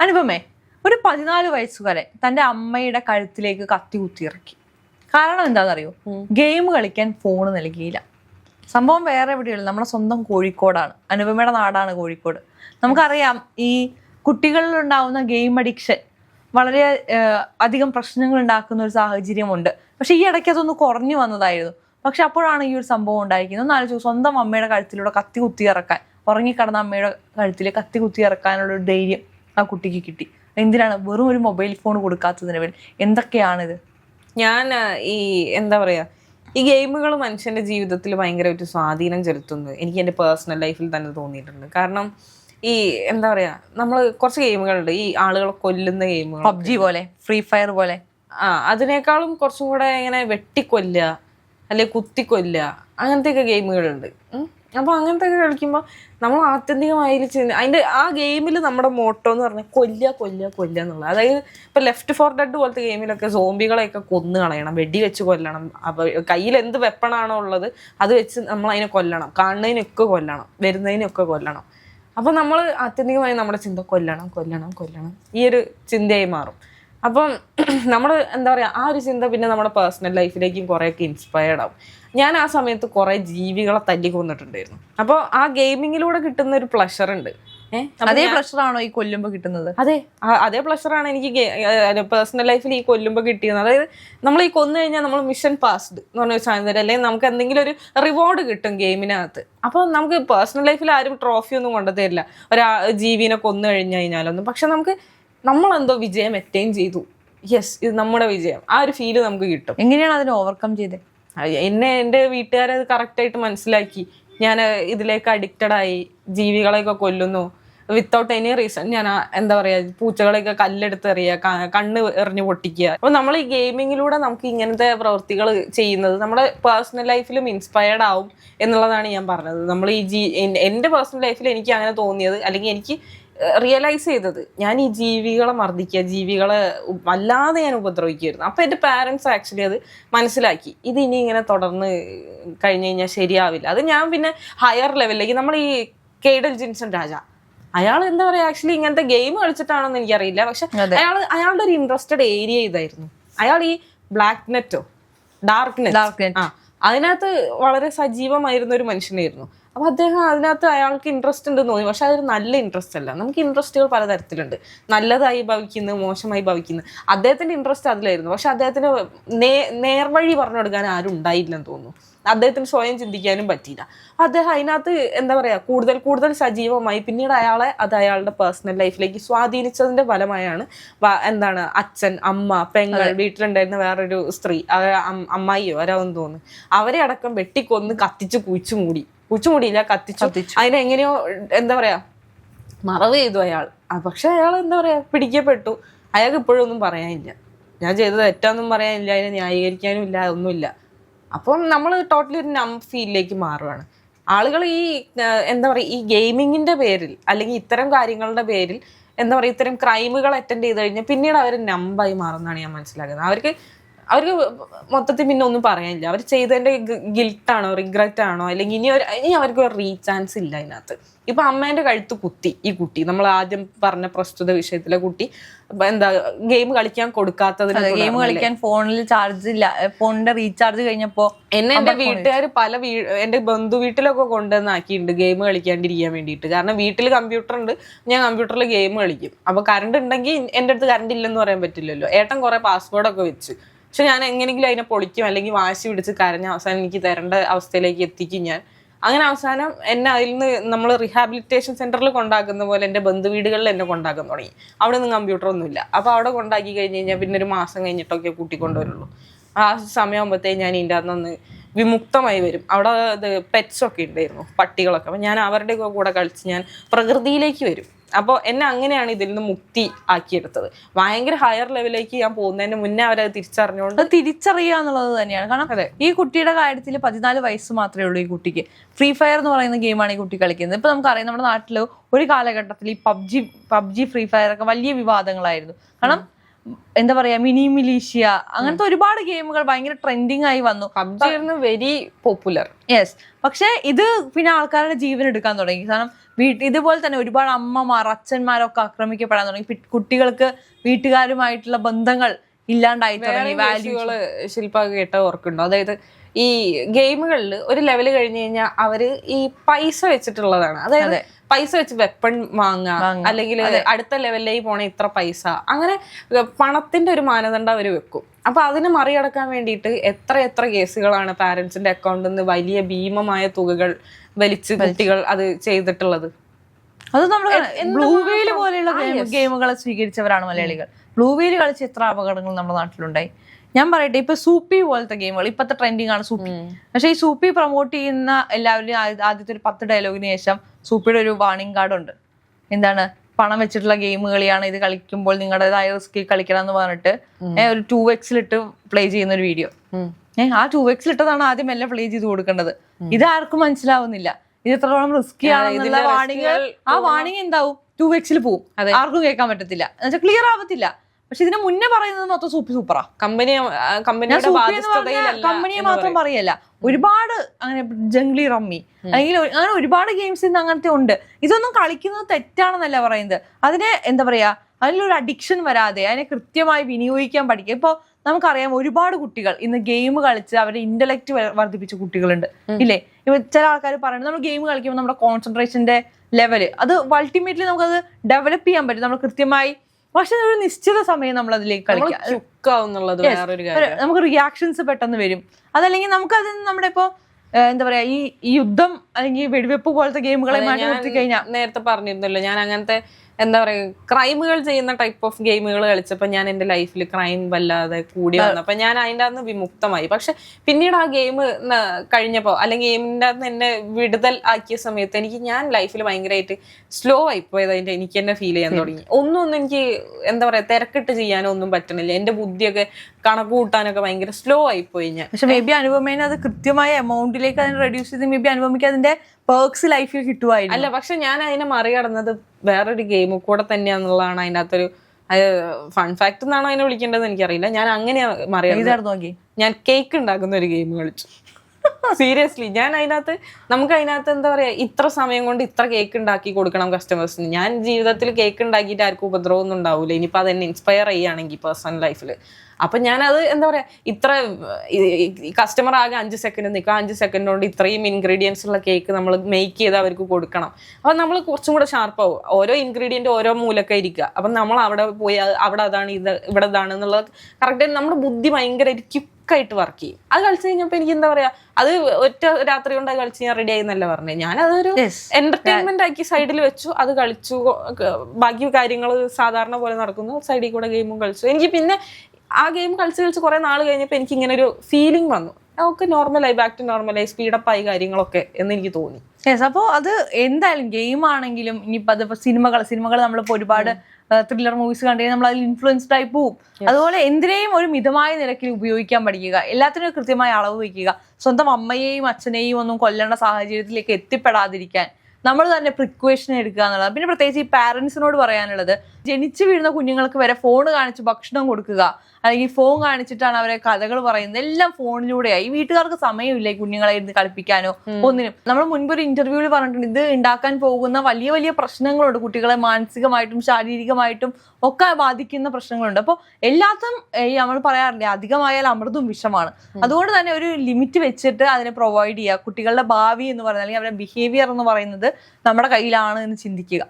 അനുപമേ ഒരു പതിനാല് വയസ്സുകാരൻ തന്റെ അമ്മയുടെ കഴുത്തിലേക്ക് കത്തി കുത്തിയിറക്കി കാരണം എന്താണെന്നറിയോ? ഗെയിം കളിക്കാൻ ഫോൺ നൽകിയില്ല. സംഭവം വേറെ എവിടെയുള്ള? നമ്മുടെ സ്വന്തം കോഴിക്കോടാണ്. അനുപമയുടെ നാടാണ് കോഴിക്കോട്. നമുക്കറിയാം ഈ കുട്ടികളിൽ ഉണ്ടാവുന്ന ഗെയിം അഡിക്ഷൻ വളരെ അധികം പ്രശ്നങ്ങൾ ഉണ്ടാക്കുന്ന ഒരു സാഹചര്യമുണ്ട്. പക്ഷെ ഈ ഇടയ്ക്ക് അതൊന്ന് കുറഞ്ഞു വന്നതായിരുന്നു. പക്ഷെ അപ്പോഴാണ് ഈ ഒരു സംഭവം ഉണ്ടായിരിക്കുന്നത്. ഒന്ന് ആലോചിച്ചു സ്വന്തം അമ്മയുടെ കഴുത്തിലൂടെ കത്തി കുത്തി ഇറക്കാൻ ഉറങ്ങിക്കിടന്ന അമ്മയുടെ കഴുത്തിൽ കത്തി കുത്തി ഇറക്കാനുള്ള ഒരു ധൈര്യം ആ കുട്ടിക്ക് കിട്ടി. എന്തിനാണ് വെറും ഒരു മൊബൈൽ ഫോൺ കൊടുക്കാത്തതിന് വേണ്ടി എന്തൊക്കെയാണിത്? ഞാൻ ഈ എന്താ പറയുക ഈ ഗെയിമുകൾ മനുഷ്യന്റെ ജീവിതത്തിൽ ഭയങ്കരമായിട്ട് സ്വാധീനം ചെലുത്തുന്നു. എനിക്ക് എന്റെ പേഴ്സണൽ ലൈഫിൽ തന്നെ തോന്നിയിട്ടുണ്ട്. കാരണം ഈ എന്താ പറയുക നമ്മൾ കുറച്ച് ഗെയിമുകളുണ്ട്. ഈ ആളുകളെ കൊല്ലുന്ന ഗെയിമുകൾ. പബ്ജി പോലെ ഫ്രീ ഫയർ പോലെ. ആ അതിനേക്കാളും കുറച്ചും കൂടെ ഇങ്ങനെ വെട്ടിക്കൊല്ലുക അല്ലെങ്കിൽ കുത്തിക്കൊല്ലുക അങ്ങനത്തെയൊക്കെ ഗെയിമുകളുണ്ട്. ഉം. അപ്പൊ അങ്ങനത്തെ ഒക്കെ കളിക്കുമ്പോൾ നമ്മൾ ആത്യന്തികമായി ചെയ്യുന്നത് അതിന്റെ ആ ഗെയിമിൽ നമ്മുടെ മോട്ടോ എന്ന് പറഞ്ഞാൽ കൊല്ല കൊല്ല കൊല്ല എന്നുള്ളത്. അതായത് ഇപ്പൊ ലെഫ്റ്റ് ഫോർ ഡെഡ് പോലത്തെ ഗെയിമിലൊക്കെ സോംബികളെയൊക്കെ കൊന്നു കളയണം വെടി വെച്ച് കൊല്ലണം. അപ്പോൾ കയ്യിൽ എന്ത് വെപ്പണാണോ ഉള്ളത് അത് വെച്ച് നമ്മൾ അതിനെ കൊല്ലണം. കാണുന്നതിനൊക്കെ കൊല്ലണം വരുന്നതിനൊക്കെ കൊല്ലണം. അപ്പോൾ നമ്മൾ ആത്യന്തികമായി നമ്മുടെ ചിന്ത കൊല്ലണം കൊല്ലണം കൊല്ലണം. ഈ ഒരു ചിന്തയായി മാറും. അപ്പം നമ്മൾ എന്താ പറയുക ആ ഒരു ചിന്ത പിന്നെ നമ്മുടെ പേഴ്സണൽ ലൈഫിലേക്കും കുറേയൊക്കെ ഇൻസ്പയർഡ് ആവും. ഞാൻ ആ സമയത്ത് കുറേ ജീവികളെ തല്ലി കൊന്നിട്ടുണ്ടായിരുന്നു അപ്പോൾ ആ ഗെയിമിങ്ങിലൂടെ കിട്ടുന്ന ഒരു പ്ലഷർ ഉണ്ട്. അതേ പ്ലഷറാണോ ഈ കൊല്ലുമ്പോ കിട്ടുന്നത്? അതെ. അതേ പ്ലഷറാണ് എനിക്ക് പേഴ്സണൽ ലൈഫിൽ ഈ കൊല്ലുമ്പോൾ കിട്ടിയത്. അതായത് നമ്മൾ ഈ കൊന്നു കഴിഞ്ഞാൽ നമ്മൾ മിഷൻ പാസ്ഡ് എന്ന് പറഞ്ഞ സാധനം അല്ലെങ്കിൽ നമുക്ക് എന്തെങ്കിലും ഒരു റിവാർഡ് കിട്ടും ഗെയിമിനകത്ത് അപ്പോൾ നമുക്ക് പേഴ്സണൽ ലൈഫിൽ ആരും ട്രോഫി ഒന്നും കൊണ്ടുതരില്ല. ഒരാ ജീവിനെ കൊന്നു കഴിഞ്ഞു കഴിഞ്ഞാലൊന്നും. പക്ഷെ നമുക്ക് നമ്മളെന്തോ വിജയം അറ്റൈൻ ചെയ്തു. യെസ് ഇത് നമ്മുടെ വിജയം. ആ ഒരു ഫീൽ നമുക്ക് കിട്ടും. എങ്ങനെയാണ് അതിനെ ഓവർകം ചെയ്തത് എന്നെ എന്റെ വീട്ടുകാരത് കറക്റ്റായിട്ട് മനസ്സിലാക്കി. ഞാൻ ഇതിലേക്ക് അഡിക്റ്റഡ് ആയി. ജീവികളെയൊക്കെ കൊല്ലുന്നു. വിത്തൗട്ട് എനി റീസൺ ഞാൻ എന്താ പറയുക പൂച്ചകളെയൊക്കെ കല്ലെടുത്ത് എറിയുക ക- കണ്ണ് എറിഞ്ഞു പൊട്ടിക്കുക. അപ്പോൾ നമ്മൾ ഈ ഗെയിമിങ്ങിലൂടെ നമുക്ക് ഇങ്ങനത്തെ പ്രവൃത്തികൾ ചെയ്യുന്നത് നമ്മുടെ പേഴ്സണൽ ലൈഫിലും ഇൻസ്പയർഡ് ആവും എന്നുള്ളതാണ് ഞാൻ പറഞ്ഞത്. നമ്മൾ ഈ ജി എന്റെ പേഴ്സണൽ ലൈഫിൽ എനിക്ക് അങ്ങനെ തോന്നിയത് അല്ലെങ്കിൽ എനിക്ക് റിയലൈസ് ചെയ്തത്. ഞാൻ ഈ ജീവികളെ മർദ്ദിക്കുക ജീവികളെ വല്ലാതെ ഞാൻ ഉപദ്രവിക്കുമായിരുന്നു അപ്പം എന്റെ പാരൻസ് ആക്ച്വലി അത് മനസ്സിലാക്കി. ഇത് ഇനി ഇങ്ങനെ തുടർന്ന് കഴിഞ്ഞ് കഴിഞ്ഞാൽ ശരിയാവില്ല. അത് ഞാൻ പിന്നെ ഹയർ ലെവലിലേക്ക് നമ്മൾ ഈ കേഡൽ ജിൻസൺ രാജ. അയാൾ എന്താ പറയുക ആക്ച്വലി ഇങ്ങനത്തെ ഗെയിം കളിച്ചിട്ടാണെന്ന് എനിക്കറിയില്ല. പക്ഷെ അയാൾ അയാളുടെ ഒരു ഇൻട്രസ്റ്റഡ് ഏരിയ ഇതായിരുന്നു. അയാൾ ഈ ബ്ലാക്ക് നെറ്റോ ഡാർക്ക് നെറ്റ്. ആ അതിനകത്ത് വളരെ സജീവമായിരുന്ന ഒരു മനുഷ്യനായിരുന്നു. അപ്പൊ അദ്ദേഹം അതിനകത്ത് അയാൾക്ക് ഇൻട്രസ്റ്റ് ഉണ്ടെന്ന് തോന്നി. പക്ഷെ അതൊരു നല്ല ഇൻട്രസ്റ്റ് അല്ല. നമുക്ക് ഇൻട്രസ്റ്റുകൾ പലതരത്തിലുണ്ട്. നല്ലതായി ഭവിക്കുന്നു മോശമായി ഭവിക്കുന്നു. അദ്ദേഹത്തിന്റെ ഇൻട്രസ്റ്റ് അതിലായിരുന്നു. പക്ഷെ അദ്ദേഹത്തിന് നേ നേർവഴി പറഞ്ഞു കൊടുക്കാൻ ആരും ഉണ്ടായില്ലെന്ന് തോന്നുന്നു. അദ്ദേഹത്തിന് സ്വയം ചിന്തിക്കാനും പറ്റിയില്ല. അദ്ദേഹം അതിനകത്ത് എന്താ പറയാ കൂടുതൽ കൂടുതൽ സജീവമായി പിന്നീട് അയാളെ അത് അയാളുടെ പേഴ്സണൽ ലൈഫിലേക്ക് സ്വാധീനിച്ചതിന്റെ ഫലമായാണ് എന്താണ് അച്ഛൻ അമ്മ പെങ്ങൾ വീട്ടിലുണ്ടായിരുന്ന വേറൊരു സ്ത്രീ അമ്മായിയോ ആരാവെന്ന് തോന്നുന്നു. അവരെ അടക്കം വെട്ടിക്കൊന്ന് കത്തിച്ച് കുഴിച്ചു മൂടി. കുഴിച്ചു മൂടിയില്ല കത്തിച്ചു. അതിനെങ്ങനെയോ എന്താ പറയാ മറവ് ചെയ്തു അയാൾ. പക്ഷെ അയാൾ എന്താ പറയാ പിടിക്കപ്പെട്ടു. അയാൾക്ക് ഇപ്പോഴും ഒന്നും പറയാനില്ല. ഞാൻ ചെയ്തത് തെറ്റാന്നും പറയാനില്ല അതിനെ ന്യായീകരിക്കാനും ഇല്ല ഒന്നുമില്ല അപ്പം നമ്മൾ ടോട്ടലി ഒരു നം ഫീലിലേക്ക് മാറുകയാണ് ആളുകൾ ഈ എന്താ പറയുക ഈ ഗെയിമിങ്ങിന്റെ പേരിൽ അല്ലെങ്കിൽ ഇത്തരം കാര്യങ്ങളുടെ പേരിൽ എന്താ പറയുക ഇത്തരം ക്രൈമുകൾ അറ്റൻഡ് ചെയ്ത് കഴിഞ്ഞാൽ പിന്നീട് അവർ നമ്പായി മാറുന്നതാണ് ഞാൻ മനസ്സിലാക്കുന്നത്. അവർക്ക് അവർക്ക് മൊത്തത്തിൽ പിന്നെ ഒന്നും പറയാനില്ല. അവർ ചെയ്തതിന്റെ ഗിൽട്ടാണോ റിഗ്രറ്റ് ആണോ അല്ലെങ്കിൽ ഇനി ഒരു ഇനി അവർക്ക് ഒരു റീചാൻസ് ഇല്ല അതിനകത്ത്. ഇപ്പൊ അമ്മേന്റെ കഴുത്ത് കുത്തി ഈ കുട്ടി. നമ്മൾ ആദ്യം പറഞ്ഞ പ്രസ്തുത വിഷയത്തിലെ കുട്ടി. എന്താ ഗെയിം കളിക്കാൻ കൊടുക്കാത്തതിന് ഗെയിം കളിക്കാൻ ഫോണിൽ ചാർജ് ഇല്ല. ഫോണിന്റെ റീചാർജ് കഴിഞ്ഞപ്പോ എന്നെ എന്റെ വീട്ടുകാർ പല വീ എന്റെ ബന്ധു വീട്ടിലൊക്കെ കൊണ്ടുവന്നാക്കിയിട്ടുണ്ട് ഗെയിം കളിക്കാണ്ടിരിക്കാൻ വേണ്ടിയിട്ട്. കാരണം വീട്ടിൽ കമ്പ്യൂട്ടർ ഉണ്ട് ഞാൻ കമ്പ്യൂട്ടറിൽ ഗെയിം കളിക്കും. അപ്പൊ കറണ്ട് ഉണ്ടെങ്കിൽ എന്റെ അടുത്ത് കറണ്ട് ഇല്ലെന്ന് പറയാൻ പറ്റില്ലല്ലോ. ഏട്ടൻ കുറെ പാസ്വേഡൊക്കെ വെച്ച്. പക്ഷെ ഞാൻ എങ്ങനെയെങ്കിലും അതിനെ പൊളിക്കും അല്ലെങ്കിൽ വാശി പിടിച്ച് കരഞ്ഞ അവസാനം എനിക്ക് തരേണ്ട അവസ്ഥയിലേക്ക് എത്തിക്കും ഞാൻ. അങ്ങനെ അവസാനം എന്നെ അതിൽ നിന്ന് നമ്മൾ റീഹാബിലിറ്റേഷൻ സെന്ററിൽ കൊണ്ടാക്കുന്ന പോലെ എന്റെ ബന്ധുവീടുകളിൽ എന്നെ കൊണ്ടാക്കാൻ തുടങ്ങി. അവിടെ നിന്ന് കമ്പ്യൂട്ടർ ഒന്നുമില്ല. അപ്പോൾ അവിടെ കൊണ്ടാക്കി കഴിഞ്ഞ് കഴിഞ്ഞാൽ പിന്നെ ഒരു മാസം കഴിഞ്ഞിട്ടൊക്കെ കൂട്ടിക്കൊണ്ടുവരുള്ളൂ. ആ സമയമാകുമ്പോഴത്തേ ഞാൻ ഇതിന്റെ അന്നൊന്ന് വിമുക്തമായി വരും. അവിടെ ഇത് പെറ്റ്സ് ഒക്കെ ഉണ്ടായിരുന്നു പട്ടികളൊക്കെ. അപ്പം ഞാൻ അവരുടെ കൂടെ കളിച്ച് ഞാൻ പ്രകൃതിയിലേക്ക് വരും. അപ്പോൾ എന്നെ അങ്ങനെയാണ് ഇതിൽ നിന്ന് മുക്തി ആക്കിയെടുത്തത്. ഭയങ്കര ഹയർ ലെവലിലേക്ക് ഞാൻ പോകുന്നതിന് മുന്നേ അവരത് തിരിച്ചറിഞ്ഞുകൊണ്ട് അത് തിരിച്ചറിയുക എന്നുള്ളത് തന്നെയാണ്. കാരണം അതെ. ഈ കുട്ടിയുടെ കാര്യത്തിൽ പതിനാല് വയസ്സ് മാത്രമേ ഉള്ളൂ ഈ കുട്ടിക്ക്. ഫ്രീ ഫയർ എന്ന് പറയുന്ന ഗെയിമാണ് ഈ കുട്ടി കളിക്കുന്നത്. ഇപ്പൊ നമുക്കറിയാം നമ്മുടെ നാട്ടിൽ ഒരു കാലഘട്ടത്തിൽ ഈ പബ്ജി പബ്ജി ഫ്രീ ഫയർ ഒക്കെ വലിയ വിവാദങ്ങളായിരുന്നു. കാരണം എന്താ പറയാ മിനി മിലീഷ്യ അങ്ങനത്തെ ഒരുപാട് ഗെയിമുകൾ ഭയങ്കര ട്രെൻഡിങ് ആയി വന്നു. പബ്ജി വെരി പോപ്പുലർ യെസ് പക്ഷെ ഇത് പിന്നെ ആൾക്കാരുടെ ജീവൻ എടുക്കാൻ തുടങ്ങി. കാരണം വീട്ടിൽ ഇതുപോലെ തന്നെ ഒരുപാട് അമ്മമാർ അച്ഛന്മാരൊക്കെ ആക്രമിക്കപ്പെടാൻ തുടങ്ങി. കുട്ടികൾക്ക് വീട്ടുകാരുമായിട്ടുള്ള ബന്ധങ്ങൾ ഇല്ലാണ്ടായി തുടങ്ങി. വാല്യൂകൾ ശില്പ കേട്ട ഓർക്കുണ്ടോ അതായത് ഈ ഗെയിമുകളിൽ ഒരു ലെവൽ കഴിഞ്ഞു കഴിഞ്ഞാൽ അവർ ഈ പൈസ വെച്ചിട്ടുള്ളതാണ്. അതായത് അതെ. പൈസ വെച്ച് വെപ്പൺ വാങ്ങുക. അല്ലെങ്കിൽ അടുത്ത ലെവലിലേക്ക് പോണ ഇത്ര പൈസ. അങ്ങനെ പണത്തിന്റെ ഒരു മാനദണ്ഡം അവർ വെക്കും. അപ്പൊ അതിന് മറികടക്കാൻ വേണ്ടിയിട്ട് എത്ര എത്ര കേസുകളാണ് പാരന്റ്സിന്റെ അക്കൗണ്ടിൽ നിന്ന് വലിയ ഭീമമായ തുകകൾ വലിച്ച് കുട്ടികൾ അത് ചെയ്തിട്ടുള്ളത്? അത് നമ്മൾ ബ്ലൂ വെയിൽ പോലെയുള്ള ഗെയിമുകൾ ഗെയിമുകളെ സ്വീകരിച്ചവരാണ് മലയാളികൾ. ബ്ലൂ വെയിൽ കളിച്ച് എത്ര അപകടങ്ങൾ നമ്മുടെ നാട്ടിലുണ്ടായി? ഞാൻ പറയട്ടെ ഇപ്പൊ സൂപ്പി പോലത്തെ ഗെയിമുകൾ ഇപ്പത്തെ ട്രെൻഡിങ് ആണ് സൂപ്പി. പക്ഷെ ഈ സൂപ്പി പ്രൊമോട്ട് ചെയ്യുന്ന എല്ലാവരും ആദ്യത്തെ ഒരു പത്ത് ഡയലോഗിന് ശേഷം സൂപ്പിയുടെ ഒരു വാണിംഗ് കാർഡ് ഉണ്ട്. എന്താണ്? പണം വെച്ചിട്ടുള്ള ഗെയിം കളിയാണ് ഇത് കളിക്കുമ്പോൾ നിങ്ങളുടേതായ റിസ്കിൽ കളിക്കണം എന്ന് പറഞ്ഞിട്ട് ഒരു ടു എക്സിലിട്ട് പ്ലേ ചെയ്യുന്ന ഒരു വീഡിയോ ഏഹ് ആ ടു എക്സിലിട്ടതാണ് ആദ്യം എല്ലാം പ്ലേ ചെയ്ത് കൊടുക്കേണ്ടത്. ഇത് ആർക്കും മനസ്സിലാവുന്നില്ല. ഇത് എത്രത്തോളം റിസ്കി ആണെന്നുള്ള ഇതിന്റെ വാണിംഗ് ആ വാണിംഗ് എന്താവും? ടു എക്സിൽ പോവും. ആർക്കും കേൾക്കാൻ പറ്റത്തില്ല. എന്നുവെച്ചാൽ ക്ലിയർ ആവത്തില്ല. പക്ഷെ ഇതിന് മുന്നേ പറയുന്നത് മൊത്തം സൂപ്പി സൂപ്പറാ. കമ്പനി കമ്പനിയുടെ കമ്പനിയെ മാത്രം പറയല്ല. ഒരുപാട് അങ്ങനെ ജംഗ്ലി റമ്മി അല്ലെങ്കിൽ അങ്ങനെ ഒരുപാട് ഗെയിംസ് ഇന്ന് അങ്ങനത്തെ ഉണ്ട്. ഇതൊന്നും കളിക്കുന്നത് തെറ്റാണെന്നല്ല പറയുന്നത്. അതിനെ എന്താ പറയാ അതിലൊരു അഡിക്ഷൻ വരാതെ അതിനെ കൃത്യമായി വിനിയോഗിക്കാൻ പഠിക്കുക. ഇപ്പൊ നമുക്കറിയാം ഒരുപാട് കുട്ടികൾ ഇന്ന് ഗെയിം കളിച്ച് അവരുടെ ഇന്റലക്ട് വർദ്ധിപ്പിച്ച കുട്ടികളുണ്ട്. ഇല്ലേ? ഇപ്പൊ ചില ആൾക്കാർ പറയുന്നത് നമ്മൾ ഗെയിം കളിക്കുമ്പോൾ നമ്മുടെ കോൺസെൻട്രേഷന്റെ ലെവൽ അത് അൾട്ടിമേറ്റ്ലി നമുക്കത് ഡെവലപ്പ് ചെയ്യാൻ പറ്റും. നമ്മൾ കൃത്യമായി പക്ഷെ ഒരു നിശ്ചിത സമയം നമ്മൾ അതിലേക്ക് കളിക്കാം നമുക്ക് റിയാക്ഷൻസ് പെട്ടെന്ന് വരും. അതല്ലെങ്കിൽ നമുക്ക് അത് നമ്മുടെ ഇപ്പോ എന്താ പറയാ ഈ യുദ്ധം അല്ലെങ്കിൽ വെടിവെപ്പ് പോലത്തെ ഗെയിമുകളെ മാറ്റി നിർത്തി കഴിഞ്ഞാൽ നേരത്തെ പറഞ്ഞിരുന്നല്ലോ ഞാൻ അങ്ങനത്തെ എന്താ പറയുക ക്രൈമുകൾ ചെയ്യുന്ന ടൈപ്പ് ഓഫ് ഗെയിമുകൾ കളിച്ചപ്പോൾ ഞാൻ എന്റെ ലൈഫിൽ ക്രൈം വല്ലാതെ കൂടി വന്നപ്പോൾ ഞാൻ അതിന്റെ അകത്ത് വിമുക്തമായി. പക്ഷെ പിന്നീട് ആ ഗെയിം കഴിഞ്ഞപ്പോൾ അല്ലെങ്കിൽ ഗെയിമിന്റെ അകത്ത് എന്നെ വിടുതൽ ആക്കിയ സമയത്ത് എനിക്ക് ഞാൻ ലൈഫിൽ ഭയങ്കരമായിട്ട് സ്ലോ ആയി പോയത് അതിന്റെ എനിക്ക് തന്നെ ഫീൽ ചെയ്യാൻ തുടങ്ങി. ഒന്നും ഒന്നും എനിക്ക് എന്താ പറയാ തിരക്കിട്ട് ചെയ്യാനോ ഒന്നും പറ്റണില്ല. എന്റെ ബുദ്ധിയൊക്കെ കണക്ക് കൂട്ടാനൊക്കെ ഭയങ്കര സ്ലോ ആയി പോയി ഞാൻ. പക്ഷെ മേ ബി അനുപമേനെ അത് കൃത്യമായ എമൗണ്ടിലേക്ക് അതിനെ റെഡ്യൂസ് ചെയ്ത് മേ ബി അനുപമയ്ക്ക് അതിന്റെ പേർക്സ് ലൈഫിൽ കിട്ടുമായിരുന്നു അല്ല പക്ഷെ ഞാൻ അതിനെ മറികടന്നത് വേറൊരു ഗെയിം കൂടെ തന്നെയാന്നുള്ളതാണ് അതിന്റെ അകത്തൊരു ഫൺ ഫാക്ട് എന്നാണോ അതിനെ വിളിക്കേണ്ടത് എനിക്കറിയില്ല. ഞാൻ അങ്ങനെ നോക്കി? ഞാൻ കേക്ക് ഉണ്ടാക്കുന്ന ഒരു ഗെയിം കളിച്ചു. സീരിയസ്ലി ഞാൻ അതിനകത്ത് നമുക്ക് അതിനകത്ത് എന്താ പറയാ ഇത്ര സമയം കൊണ്ട് ഇത്ര കേക്ക് ഉണ്ടാക്കി കൊടുക്കണം കസ്റ്റമേഴ്സിന് ഞാൻ ജീവിതത്തിൽ കേക്ക് ഉണ്ടാക്കിയിട്ട് ആർക്കും ഉപദ്രവമൊന്നും ഉണ്ടാവില്ല ഇനിയിപ്പോൾ അതെന്നെ ഇൻസ്പയർ ചെയ്യുകയാണെങ്കിൽ പേഴ്സണൽ ലൈഫിൽ അപ്പൊ ഞാനത് എന്താ പറയാ ഇത്ര കസ്റ്റമർ ആകെ അഞ്ച് സെക്കൻഡ് നിൽക്കുക അഞ്ച് സെക്കൻഡ് കൊണ്ട് ഇത്രയും ഇൻഗ്രീഡിയൻസ് ഉള്ള കേക്ക് നമ്മൾ മേക്ക് ചെയ്ത് അവർക്ക് കൊടുക്കണം. അപ്പൊ നമ്മൾ കുറച്ചും കൂടെ ഷാർപ്പാവും ഓരോ ഇൻഗ്രീഡിയന്റ് ഓരോ മൂലൊക്കെ ഇരിക്കുക. അപ്പൊ നമ്മൾ അവിടെ പോയി അവിടെ അതാണ് ഇത് ഇവിടെ ഇതാണ് എന്നുള്ളത് കറക്റ്റ് നമ്മുടെ ബുദ്ധി ഭയങ്കര ക്യുക്കായിട്ട് വർക്ക് ചെയ്യും. അത് കളിച്ചു കഴിഞ്ഞപ്പോൾ എനിക്ക് എന്താ പറയാ അത് ഒറ്റ രാത്രി കൊണ്ട് കളിച്ച് ഞാൻ റെഡി ആയി എന്നല്ല പറഞ്ഞത് ഞാൻ അതൊരു എന്റർടൈൻമെന്റ് ആക്കി സൈഡിൽ വെച്ചു അത് കളിച്ചു ബാക്കി കാര്യങ്ങൾ സാധാരണ പോലെ നടക്കുന്നു. സൈഡിൽ കൂടെ ഗെയിമും കളിച്ചു. എനിക്ക് പിന്നെ ആ ഗെയിം കളിച്ച് കളിച്ച് കുറെ നാൾ കഴിഞ്ഞപ്പോൾ എനിക്ക് ഇങ്ങനെ ഒരു ഫീലിംഗ് വന്നു. നമുക്ക് നോർമലായി ബാക്ക് ടു നോർമലായി സ്പീഡപ്പ് ആയി കാര്യങ്ങളൊക്കെ എന്ന് എനിക്ക് തോന്നി. യെസ് അപ്പോൾ അത് എന്തായാലും ഗെയിം ആണെങ്കിലും ഇനിയിപ്പോൾ അതിപ്പോൾ സിനിമകൾ സിനിമകൾ നമ്മളിപ്പോൾ ഒരുപാട് ത്രില്ലർ മൂവീസ് കണ്ടു നമ്മൾ അതിൽ ഇൻഫ്ലുവൻസ്ഡ് ആയി പോവും. അതുപോലെ എന്തിനേയും ഒരു മിതമായ നിരക്കിൽ ഉപയോഗിക്കാൻ പഠിക്കുക. എല്ലാത്തിനും കൃത്യമായ അളവ് വയ്ക്കുക. സ്വന്തം അമ്മയെയും അച്ഛനെയും ഒന്നും കൊല്ലേണ്ട സാഹചര്യത്തിലേക്ക് എത്തിപ്പെടാതിരിക്കാൻ. നമ്മൾ തന്നെ പ്രിക്വേഷൻ എടുക്കുക എന്നുള്ളത് പിന്നെ പ്രത്യേകിച്ച് ഈ പാരന്റ്സിനോട് പറയാനുള്ളത് ജനിച്ചു വീഴുന്ന കുഞ്ഞുങ്ങൾക്ക് വരെ ഫോൺ കാണിച്ച് ഭക്ഷണം കൊടുക്കുക. അല്ലെങ്കിൽ ഫോൺ കാണിച്ചിട്ടാണ് അവരെ കഥകൾ പറയുന്നത്. എല്ലാം ഫോണിലൂടെയായി വീട്ടുകാർക്ക് സമയമില്ല ഈ കുഞ്ഞുങ്ങളെ ഇരുന്ന് കളിപ്പിക്കാനോ ഒന്നിനും. നമ്മൾ മുൻപ് ഒരു ഇന്റർവ്യൂവിൽ പറഞ്ഞിട്ടുണ്ട്. ഇത് ഉണ്ടാക്കാൻ പോകുന്ന വലിയ വലിയ പ്രശ്നങ്ങളുണ്ട്. കുട്ടികളെ മാനസികമായിട്ടും ശാരീരികമായിട്ടും ഒക്കെ ബാധിക്കുന്ന പ്രശ്നങ്ങളുണ്ട്. അപ്പോൾ എല്ലാത്തും ഈ നമ്മൾ പറയാറില്ലേ അധികമായാൽ അമൃതും വിഷമാണ്. അതുകൊണ്ട് തന്നെ ഒരു ലിമിറ്റ് വെച്ചിട്ട് അതിനെ പ്രൊവൈഡ് ചെയ്യുക. കുട്ടികളുടെ ഭാവി എന്ന് പറയുന്നത് അല്ലെങ്കിൽ അവരുടെ ബിഹേവിയർ എന്ന് പറയുന്നത് നമ്മുടെ കയ്യിലാണ് എന്ന് ചിന്തിക്കുക.